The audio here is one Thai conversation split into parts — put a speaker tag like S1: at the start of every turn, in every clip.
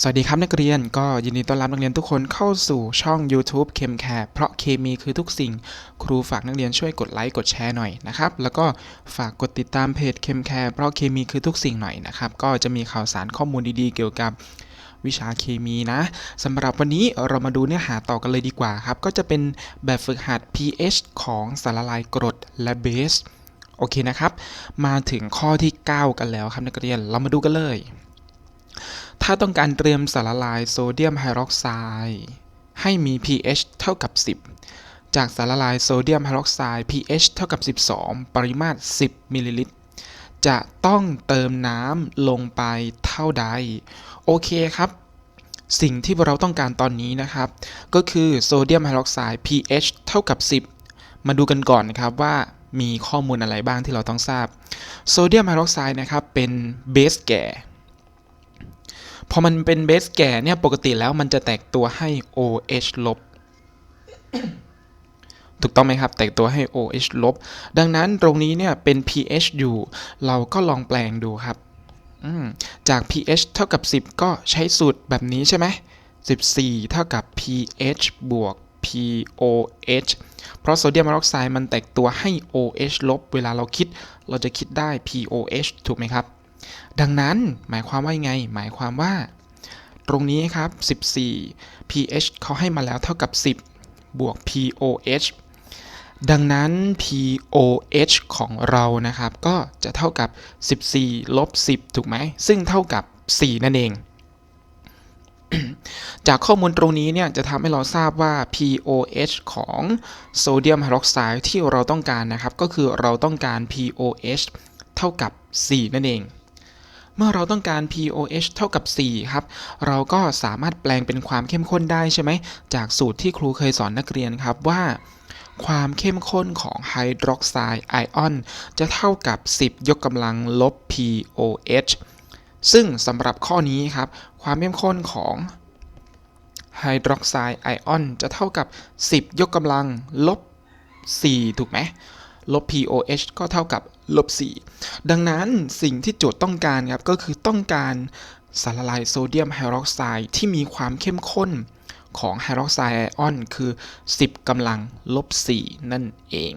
S1: สวัสดีครับนักเรียนก็ยินดีต้อนรับนักเรียนทุกคนเข้าสู่ช่อง YouTube เคมแคร์เพราะเคมีคือทุกสิ่ง ครูฝากนักเรียนช่วยกดไลค์กดแชร์หน่อยนะครับ แล้วก็ฝากกดติดตามเพจเคมแคร์เพราะเคมีคือทุกสิ่งหน่อยนะครับ ก็จะมีข่าวสารข้อมูลดีๆ เกี่ยวกับวิชาเคมีนะสำหรับวันนี้เรามาดูเนื้อหาต่อกันเลยดีกว่าครับ ก็จะเป็นแบบฝึกหัด pH ของสารละลายกรดและเบสโอเคนะครับ มาถึงข้อที่ 9 กันแล้วครับนักเรียนเรามาดูกันเลย ถ้าต้องการเตรียมสารละลายโซเดียมไฮดรอกไซด์ให้มี pH เท่ากับ 10 จากสารละลายโซเดียมไฮดรอกไซด์ pH เท่ากับ 12 ปริมาตร 10มิลลิลิตรจะต้องเติมน้ำลงไปเท่าใด โอเคครับ สิ่งที่เราต้องการตอนนี้นะครับ ก็คือโซเดียมไฮดรอกไซด์ pH เท่ากับ 10 มาดูกันก่อนนะครับว่ามีข้อมูลอะไรบ้างที่เราต้องทราบ โซเดียมไฮดรอกไซด์นะครับเป็นเบสแก่ พอมันเป็นเบสแก่เนี่ยปกติแล้วมันจะแตกตัวให้ OH ลบถูกต้องไหมครับ แตกตัวให้ OH ลบ ดังนั้นตรงนี้เนี่ยเป็น pH อยู่ เราก็ลองแปลงดูครับ จาก pH เท่ากับ 10 ก็ใช้สูตรแบบนี้ใช่ไหม14 เท่ากับ pH บวก POH เพราะโซเดียมไฮดรอกไซด์มันแตกตัวให้ OH ลบ เวลาเราคิดเราจะคิดได้ POH ถูกไหมครับ ดังนั้นหมายความว่ายังไง หมายความว่า ตรงนี้ครับ 14 pH เขาให้มาแล้วเท่ากับ 10 บวก pOH ดังนั้น pOH ของเรานะครับ ก็จะเท่ากับ 14 ลบ 10 ถูกไหม ซึ่งเท่ากับ 4 นั่นเอง จากข้อมูลตรงนี้เนี่ย จะทำให้เราทราบว่า pOH ของโซเดียมไฮดรอกไซด์ที่เราต้องการนะครับ ก็คือเราต้องการ pOH เท่ากับ 4 นั่นเอง เมื่อเราต้องการ pOH เท่ากับ 4 ครับ เราก็สามารถแปลงเป็นความเข้มข้นได้ใช่ไหม จากสูตรที่ครูเคยสอนนักเรียนครับว่า ความเข้มข้นของไฮดรอกไซด์ไอออนจะเท่ากับ 10 ยกกำลังลบ pOH ซึ่งสำหรับข้อนี้ครับ ความเข้มข้นของไฮดรอกไซด์ไอออนจะเท่ากับ 10 ยกกำลังลบ 4 ถูกไหม ลบ pOH ก็เท่ากับลบ 4 ดังนั้นสิ่งที่โจทย์ต้องการครับก็คือต้องการสารละลายโซเดียมไฮดรอกไซด์ที่มีความเข้มข้นของไฮดรอกไซด์ไอออนคือ 10กำลังลบ 4 นั่นเอง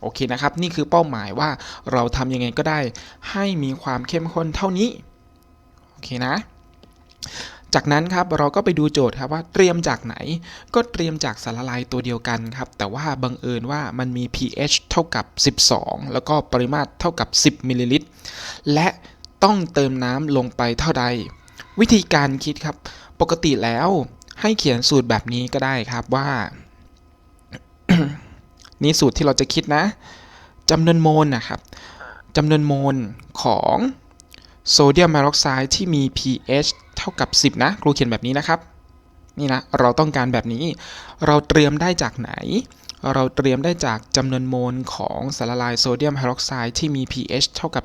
S1: โอเคนะครับ นี่คือเป้าหมายว่าเราทำยังไงก็ได้ ให้มีความเข้มข้นเท่านี้ โอเคนะ จากนั้นครับเราก็ไปดูโจทย์ครับว่าเตรียมจากไหน ก็เตรียมจากสารละลายตัวเดียวกันครับแต่ว่าบังเอิญว่ามันมี pH เท่ากับ 12 แล้วก็ปริมาตรเท่ากับ 10มิลลิลิตรและต้องเติมน้ำลงไปเท่าใด วิธีการคิดครับ ปกติแล้วให้เขียนสูตรแบบนี้ก็ได้ครับว่า นี่สูตรที่เราจะคิดนะจำนวนโมลนะครับจำนวนโมลของโซเดียมไฮดรอกไซด์ที่มี pH เท่ากับ 10 นะครูเขียนแบบนี้นะครับ นี่นะเราต้องการแบบนี้ เราเตรียมได้จากไหน เราเตรียมได้จากจำนวนโมลของสารละลายโซเดียมไฮดรอกไซด์ที่มี pH เท่ากับ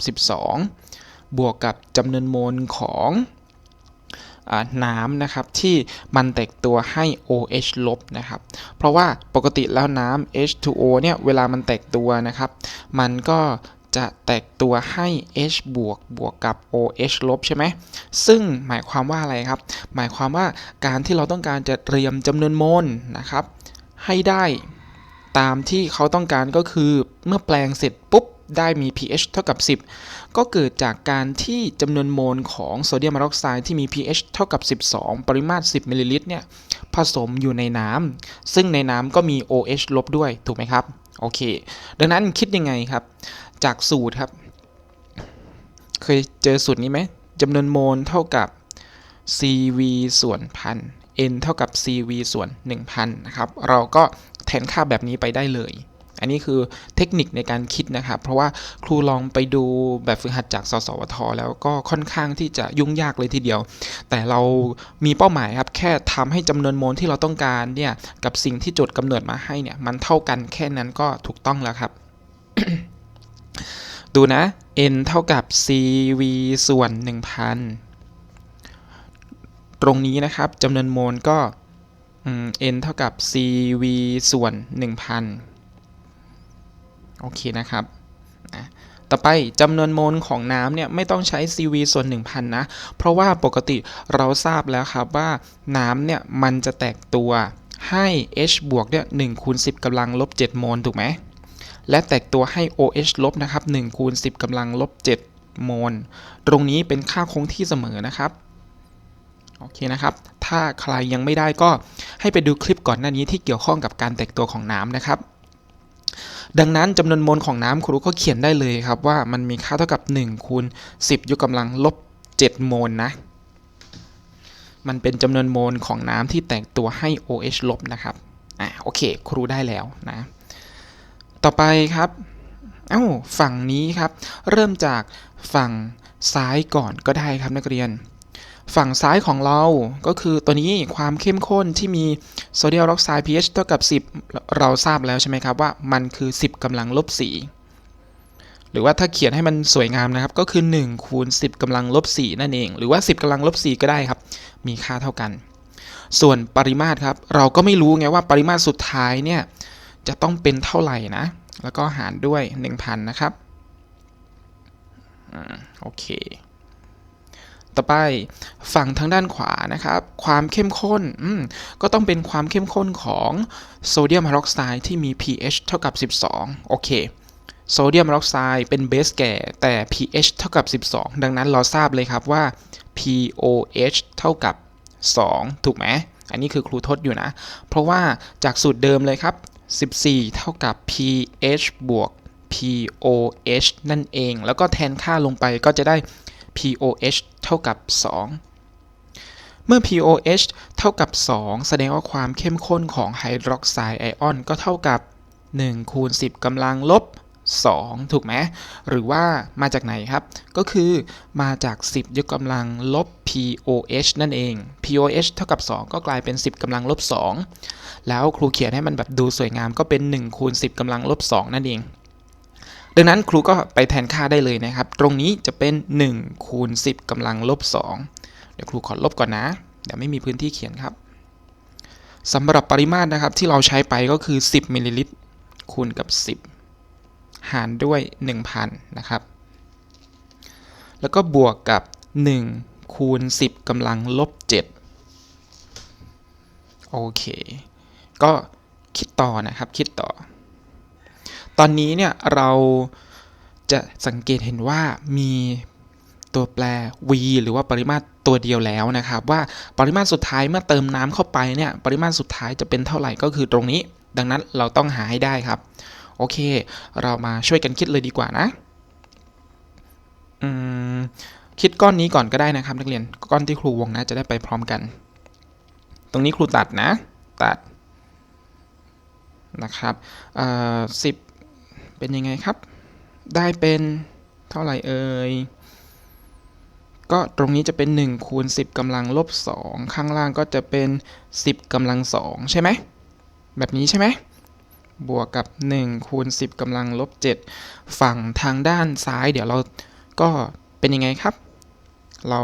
S1: 12 บวกกับจำนวนโมลของอน้ำนะครับที่มันแตกตัวให้ OH ลบนะครับ เพราะว่าปกติแล้วน้ำ H2O เนี่ยเวลามันแตกตัวนะครับ มันก็ จะแตกตัวให้ H บวกบวกกับ OH ลบใช่ไหม ซึ่งหมายความว่าอะไรครับ หมายความว่าการที่เราต้องการจะเตรียมจำนวนโมลนะครับ ให้ได้ตามที่เขาต้องการก็คือเมื่อแปลงเสร็จปุ๊บได้มี pH เท่ากับ 10 ก็เกิดจากการที่จำนวนโมลของโซเดียมไฮดรอกไซด์ที่มี pH เท่ากับ 12 ปริมาตร 10 มิลลิลิตรเนี่ยผสมอยู่ในน้ำซึ่งในน้ำก็มี OH ลบด้วยถูกไหมครับ โอเค ดังนั้นคิดยังไงครับ จากสูตรครับ เคยเจอสูตรนี้ไหมจำนวนโมลเท่ากับ CV ส่วนพัน N เท่ากับ CV ส่วน 1000 นะครับ เราก็แทนค่าแบบนี้ไปได้เลย อันนี้คือเทคนิคในการคิดนะครับ เพราะว่าครูลองไปดูแบบฝึกหัดจากสสวท แล้วก็ค่อนข้างที่จะยุ่งยากเลยทีเดียว แต่เรามีเป้าหมายครับ แค่ทำให้จำนวนโมลที่เราต้องการเนี่ย กับสิ่งที่โจทย์กำเนิดมาให้เนี่ย มันเท่ากันแค่นั้นก็ถูกต้องแล้วครับ ดูนะ n เท่ากับ cv ส่วน 1000 ตรงนี้นะครับจำนวนโมลก็ n เท่ากับ cv ส่วน 1000 โอเคนะครับนะต่อไปจำนวนโมลของน้ำเนี่ยไม่ต้องใช้ CV ส่วน 1,000 นะ เพราะว่าปกติเราทราบแล้วครับว่าน้ำเนี่ยมันจะแตกตัวให้ H บวกเนี่ย1คูณ10กำลังลบ7โมลถูกไหม และแตกตัวให้ OH ลบนะครับ1คูณ10กำลังลบ7โมล ตรงนี้เป็นค่าคงที่เสมอนะครับ โอเคนะครับ ถ้าใครยังไม่ได้ก็ให้ไปดูคลิปก่อนหน้านี้ที่เกี่ยวข้องกับการแตกตัวของน้ำนะครับ ดังนั้นจำนวนโมลของน้ำครูก็เขียนได้เลยครับว่ามันมีค่าเท่ากับ1คูณ10 ยกกำลังลบ7โมลนะ มันเป็นจำนวนโมลของน้ำที่แตกตัวให้ OH ลบนะครับ อะโอเค ครูได้แล้วนะ ต่อไปครับ เอ้าฝั่งนี้ครับ เริ่มจากฝั่งซ้ายก่อนก็ได้ครับนักเรียน ฝั่งซ้ายของเราก็คือตัวนี้ความเข้มข้นที่มีโซเดียมออกไซด์ pH เท่ากับ 10 เราทราบแล้วใช่ไหมครับว่ามันคือ 10กำลังลบ 4 หรือว่าถ้าเขียนให้มันสวยงามนะครับ ก็คือ 1 คูณ 10กำลังลบ 4 นั่นเอง หรือว่า 10กำลังลบ 4 ก็ได้ครับ มีค่าเท่ากัน ส่วนปริมาตรครับ เราก็ไม่รู้ไงว่าปริมาตรสุดท้ายเนี่ย จะต้องเป็นเท่าไหร่นะ แล้วก็หารด้วย 1,000 นะครับอโอเค ต่อไปฝั่งทางด้านขวานะครับ ความเข้มข้นก็ต้องเป็นความเข้มข้นของโซเดียมฮดรอกไซด์ที่มี pH เท่ากับ 12 โอเคโซเดียมฮดรอกไซด์เป็นเบสแก่แต่ pH เท่ากับ 12 ดังนั้นเราทราบเลยครับว่า POH เท่ากับ 2 ถูกไหมอันนี้คือครูทดอยู่นะ เพราะว่าจากสูตรเดิมเลยครับ 14 เท่ากับ pH บวก POH นั่นเอง แล้วก็แทนค่าลงไปก็จะได้ POH เท่ากับ 2 เมื่อ POH เท่ากับ 2 แสดงว่าความเข้มข้นของไฮดรอกไซด์ไอออนก็เท่ากับ 1 คูณ 10กำลังลบ 2 ถูกไหมหรือว่ามาจากไหนครับ ก็คือมาจาก 10 ยกกำลังลบ POH นั่นเอง POH เท่ากับ 2 ก็กลายเป็น 10กำลังลบ 2 แล้วครูเขียนให้มันแบบดูสวยงามก็เป็น1คูณ10กำลังลบ 2 นั่นเอง ดังนั้นครูก็ไปแทนค่าได้เลยนะครับ ตรงนี้จะเป็น1คูณ10กำลังลบ 2 เดี๋ยวครูขอลบก่อนนะ เดี๋ยวไม่มีพื้นที่เขียนครับสำหรับปริมาตรนะครับที่เราใช้ไปก็คือ 10มิลลิลิตรคูณกับ 10 หารด้วย 1,000 นะครับ แล้วก็บวกกับ 1 คูณ 10กำลังลบ 7 โอเค ก็คิดต่อนะครับ คิดต่อ ตอนนี้เนี่ยเราจะสังเกตเห็นว่ามีตัวแปร v หรือว่าปริมาตรตัวเดียวแล้วนะครับ ว่าปริมาตรสุดท้ายเมื่อเติมน้ำเข้าไปเนี่ยปริมาตรสุดท้ายจะเป็นเท่าไหร่ก็คือตรงนี้ ดังนั้นเราต้องหาให้ได้ครับ อเค เรามาช่วยกันคิดเลยดีกว่านะคิดก้อนนี้ก่อนก็ได้นะครับ นักเรียนก้อนที่ครูวงนะจะได้ไปพร้อมกัน ตรงนี้ครูตัดนะ ตัดนะครับสิบเป็นยังไงครับ ได้เป็นเท่าไหร่เอ่ยก็ตรงนี้จะเป็น1คูณ10กำลังลบ2ข้างล่างก็จะเป็น 10กำลัง2ใช่ไหมแบบนี้ใช่ไหม บวกกับ 1 คูณ 10กำลังลบ 7 ฝั่งทางด้านซ้าย เดี๋ยวเราก็เป็นยังไงครับ เรา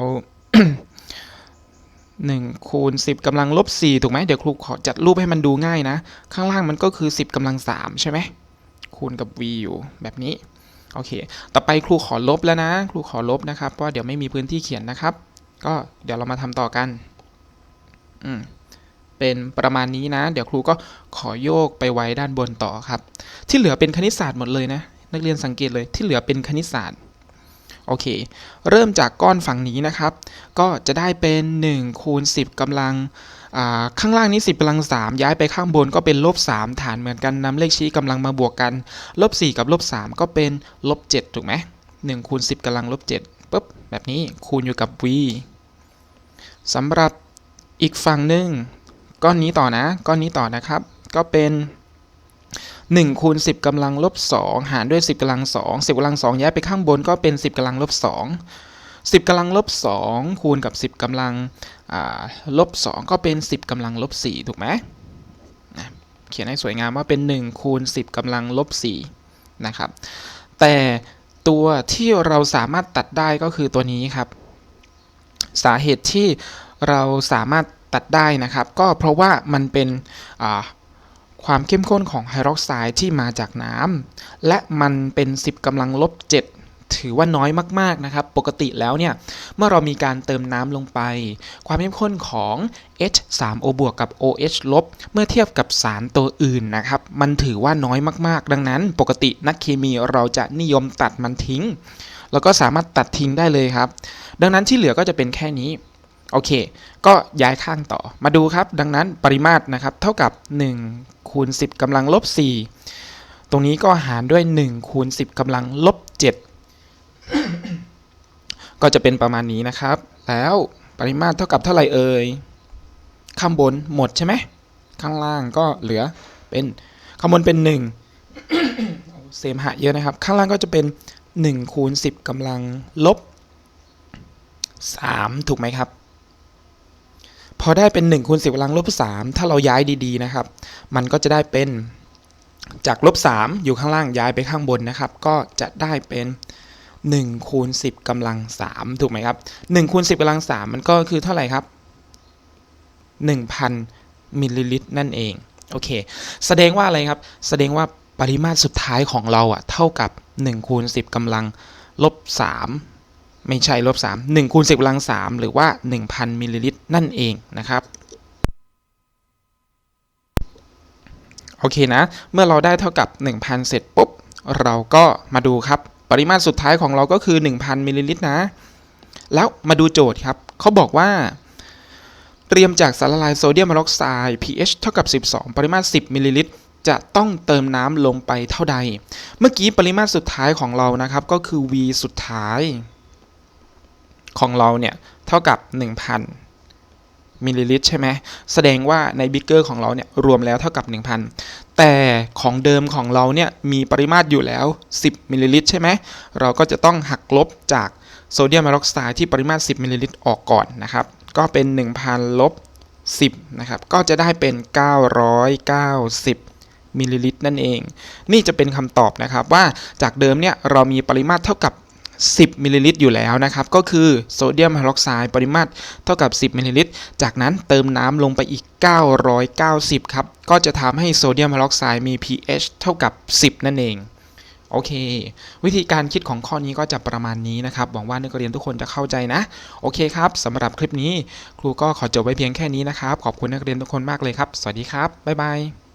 S1: 1 คูณ 10กำลังลบ 4 ถูกไหมเดี๋ยวครูขอจัดรูปให้มันดูง่ายนะ ข้างล่างมันก็คือ 10กำลัง 3 ใช่ไหมคูณกับ v อยู่แบบนี้ โอเค ต่อไปครูขอลบแล้วนะ ครูขอลบนะครับเพราะเดี๋ยวไม่มีพื้นที่เขียนนะครับ ก็เดี๋ยวเรามาทำต่อกัน อืม เป็นประมาณนี้นะ เดี๋ยวครูก็ขอโยกไปไว้ด้านบนต่อครับ ที่เหลือเป็นคณิตศาสตร์หมดเลยนะ นักเรียนสังเกตเลยที่เหลือเป็นคณิตศาสตร์โอเค เริ่มจากก้อนฝั่งนี้นะครับ ก็จะได้เป็น1คูณ10กำลัง ข้างล่างนี้ 10กำลัง 3 ย้ายไปข้างบนก็เป็นลบ 3 ฐานเหมือนกันนำเลขชี้กำลังมาบวกกัน ลบ 4 กับลบ 3 ก็เป็นลบ 7 ถูกไหม1คูณ10กำลังลบ7ปุ๊บแบบนี้คูณอยู่กับ v สำหรับอีกฝั่งหนึ่ง ก้อนนี้ต่อนะ ก้อนนี้ต่อนะครับ ก็เป็น1คูณ10กำลังลบ2หารด้วย 10กำลัง2 10กำลัง2ย้ายไปข้างบนก็เป็น 10กำลังลบ2 10กำลังลบ2คูณกับ 10กำลังลบ2ก็เป็น 10กำลังลบ4ถูกไหมเขียนให้สวยงามว่าเป็น 1 คูณ 10กำลังลบ4นะครับ แต่ตัวที่เราสามารถตัดได้ก็คือตัวนี้ครับ สาเหตุที่เราสามารถ ตัดได้นะครับ ก็เพราะว่ามันเป็นความเข้มข้นของไฮดรอกไซด์ที่มาจากน้ำและมันเป็น 10กำลังลบ 7ถือว่าน้อยมาก ๆ นะครับ ปกติแล้วเนี่ย เมื่อเรามีการเติมน้ำลงไป ความเข้มข้นของ H3O บวกกับ OH ลบ เมื่อเทียบกับสารตัวอื่นนะครับ มันถือว่าน้อยมาก ๆ ดังนั้น ปกตินักเคมีเราจะนิยมตัดมันทิ้ง แล้วก็สามารถตัดทิ้งได้เลยครับ ดังนั้นที่เหลือก็จะเป็นแค่นี้ โอเค ก็ย้ายข้างต่อมาดูครับ ดังนั้นปริมาตรนะครับ เท่ากับ 1 คูณ 10กำลังลบ 4 ตรงนี้ก็หารด้วย 1 คูณ 10กำลังลบ 7 ก็จะเป็นประมาณนี้นะครับ แล้วปริมาตรเท่ากับเท่าไหร่เอ่ย ข้างบนหมดใช่ไหม ข้างล่างก็เหลือเป็น ข้างบนเป็น 1 เสมหะเยอะนะครับ ข้างล่างก็จะเป็น1คูณ10กำลังลบ3ถูกไหมครับ พอได้เป็น1คูณ10กำลังลบ3ถ้าเราย้ายดีๆนะครับ มันก็จะได้เป็นจากลบ3อยู่ข้างล่างย้ายไปข้างบนนะครับ ก็จะได้เป็น1คูณ10กำลัง3ถูกไหมครับ1คูณ10กำลัง3มันก็คือเท่าไหร่ครับ 1,000มิลลิลิตรนั่นเองโอเค แสดงว่าอะไรครับ แสดงว่าปริมาตรสุดท้ายของเราอะเท่ากับ1คูณ10กำลังลบ3 ไม่ใช่ลบ3 1คูณ10กำลัง 3 หรือว่า 1,000มิลลิลิตรนั่นเองนะครับโอเคนะ เมื่อเราได้เท่ากับ 1,000 เสร็จปุ๊บ เราก็มาดูครับ ปริมาตรสุดท้ายของเราก็คือ 1,000มิลลิลิตรนะ แล้วมาดูโจทย์ครับ เขาบอกว่า เตรียมจากสารละลายโซเดียมไฮดรอกไซด์ pH เท่ากับ 12 ปริมาตร 10มิลลิลิตรจะต้องเติมน้ำลงไปเท่าใด เมื่อกี้ปริมาตรสุดท้ายของเรานะครับ ก็คือ V สุดท้าย ของเราเนี่ยเท่ากับ 1,000มิลลิลิตรใช่ไหมแสดงว่าในบิ๊กเกอร์ของเราเนี่ยรวมแล้วเท่ากับ 1,000 แต่ของเดิมของเราเนี่ยมีปริมาตรอยู่แล้ว 10มิลลิลิตรใช่ไหมเราก็จะต้องหักลบจากโซเดียมไฮดรอกไซด์ที่ปริมาตร 10มิลลิลิตรออกก่อนนะครับ ก็เป็น 1,000ลบ10นะครับ ก็จะได้เป็น 990มิลลิลิตรนั่นเอง นี่จะเป็นคำตอบนะครับว่าจากเดิมเนี่ยเรามีปริมาตรเท่ากับ 10มิลลิลิตรอยู่แล้วนะครับ ก็คือโซเดียมไฮดรอกไซด์ปริมาตรเท่ากับ 10มิลลิลิตร จากนั้นเติมน้ำลงไปอีก 990 ครับ ก็จะทำให้โซเดียมไฮดรอกไซด์มี pH เท่ากับ 10 นั่นเอง โอเค วิธีการคิดของข้อนี้ก็จะประมาณนี้นะครับ หวังว่านักเรียนทุกคนจะเข้าใจนะ โอเคครับสำหรับคลิปนี้ ครูก็ขอจบไว้เพียงแค่นี้นะครับ ขอบคุณนักเรียนทุกคนมากเลยครับ สวัสดีครับ บ๊ายบาย